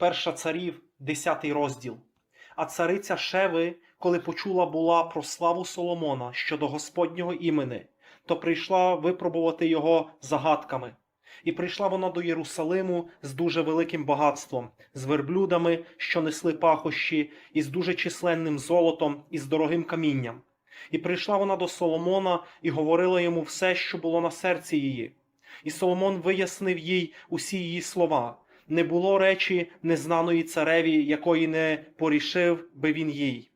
Перша царів, 10 розділ. А цариця Шеви, коли почула була про славу Соломона щодо Господнього імени, то прийшла випробувати його загадками. І прийшла вона до Єрусалиму з дуже великим багатством, з верблюдами, що несли пахощі, і з дуже численним золотом, і з дорогим камінням. І прийшла вона до Соломона і говорила йому все, що було на серці її. І Соломон вияснив їй усі її слова. Не було речі незнаної цареві, якої не порішив би він їй.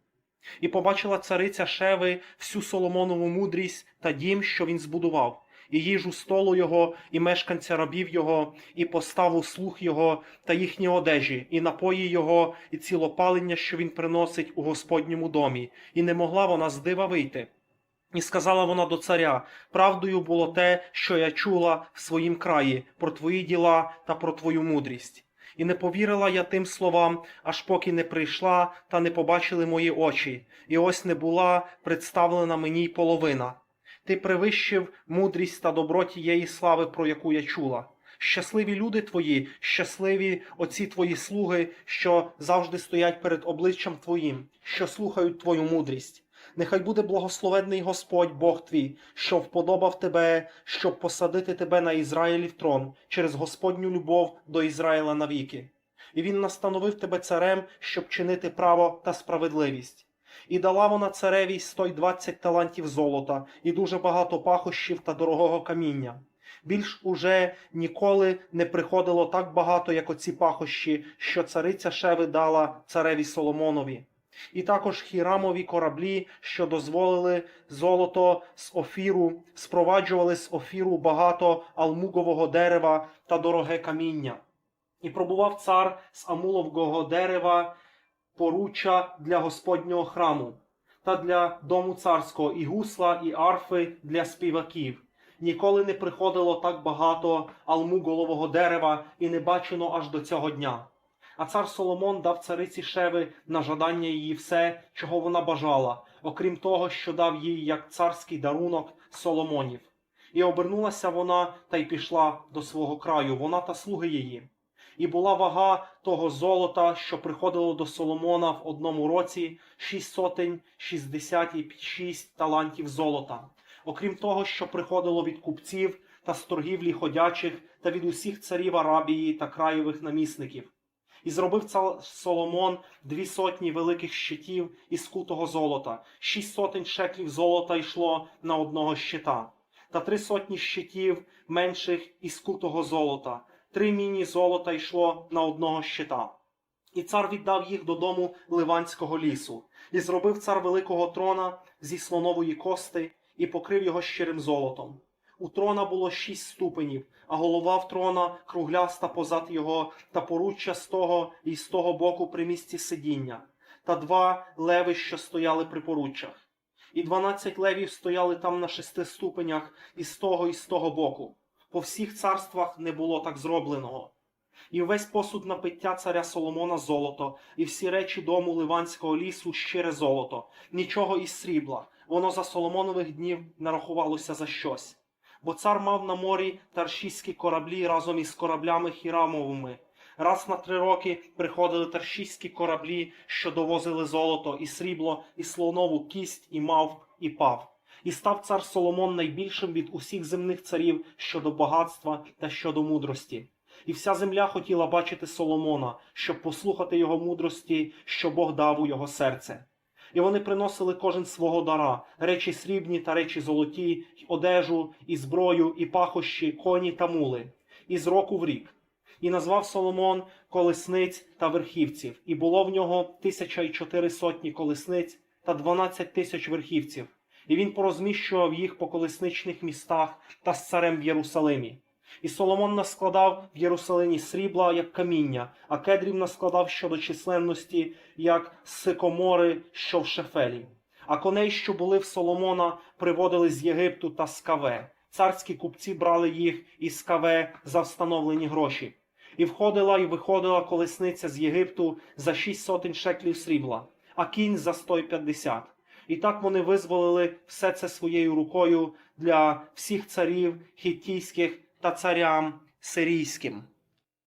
І побачила цариця Шеви всю Соломонову мудрість та дім, що він збудував, і їжу столу його, і мешканця рабів його, і поставу слуг його та їхні одежі, і напої його, і цілопалення, що він приносить у Господньому домі, і не могла вона з дива вийти. І сказала вона до царя: Правдою було те, що я чула в своїм краї, про твої діла та про твою мудрість. І не повірила я тим словам, аж поки не прийшла та не побачили мої очі, і ось не була представлена мені й половина. Ти привищив мудрість та добро тієї слави, про яку я чула. Щасливі люди твої, щасливі оці твої слуги, що завжди стоять перед обличчям твоїм, що слухають твою мудрість. Нехай буде благословенний Господь Бог твій, що вподобав тебе, щоб посадити тебе на Ізраїлів трон через Господню любов до Ізраїла навіки. І він настановив тебе царем, щоб чинити право та справедливість. І дала вона цареві сто й двадцять талантів золота, і дуже багато пахощів та дорогого каміння. Більш уже ніколи не приходило так багато, як оці пахощі, що цариця Шеви дала цареві Соломонові і також хірамові кораблі, що дозволили золото з офіру, спроваджували з офіру багато алмугового дерева та дороге каміння. І пробував цар з амулового дерева поруччя для Господнього храму та для дому царського, і гусла, і арфи для співаків. Ніколи не приходило так багато алмуголового дерева і не бачено аж до цього дня. А цар Соломон дав цариці Шеви на жадання її все, чого вона бажала, окрім того, що дав їй як царський дарунок Соломонів. І обернулася вона та й пішла до свого краю, вона та слуги її. І була вага того золота, що приходило до Соломона в одному році, шість сотень шістдесят і шість талантів золота, окрім того, що приходило від купців та з торгівлі ходячих та від усіх царів Арабії та краєвих намісників. І зробив цар Соломон дві сотні великих щитів із кутого золота, шість сотень шеклів золота йшло на одного щита, та три сотні щитів менших із кутого золота, три міні золота йшло на одного щита. І цар віддав їх додому Ливанського лісу, і зробив цар великого трона зі слонової кости і покрив його щирим золотом. У трона було шість ступенів, а голова в трона кругляста позад його, та поруччя з того і з того боку при місці сидіння, та два леви, що стояли при поруччях. І дванадцять левів стояли там на шести ступенях і з того і з того боку. По всіх царствах не було так зробленого. І весь посуд на пиття царя Соломона золото, і всі речі дому Ливанського лісу щире золото, нічого із срібла, воно за Соломонових днів нарахувалося за щось бо цар мав на морі таршійські кораблі разом із кораблями хірамовими. Раз на три роки приходили таршійські кораблі, що довозили золото, і срібло, і слонову кість, і мав, і пав. І став цар Соломон найбільшим від усіх земних царів щодо багатства та щодо мудрості. І вся земля хотіла бачити Соломона, щоб послухати його мудрості, що Бог дав у його серце. І вони приносили кожен свого дара, речі срібні та речі золоті, одежу, і зброю, і пахощі, коні та мули, і з року в рік. І назвав Соломон колесниць та верхівців, і було в нього тисяча й чотири сотні колесниць та дванадцять тисяч верхівців. І він порозміщував їх по колесничних містах та з царем в Єрусалимі. І Соломон наскладав в Єрусалимі срібла, як каміння, а кедрів наскладав щодо численності, як сикомори, що в шефелі. А коней, що були в Соломона, приводили з Єгипту та з Каве. Царські купці брали їх із Каве за встановлені гроші. І входила і виходила колесниця з Єгипту за шість сотень шеклів срібла, а кінь за сто й п'ятдесят. І так вони визволили все це своєю рукою для всіх царів хіттійських та царям сирійським.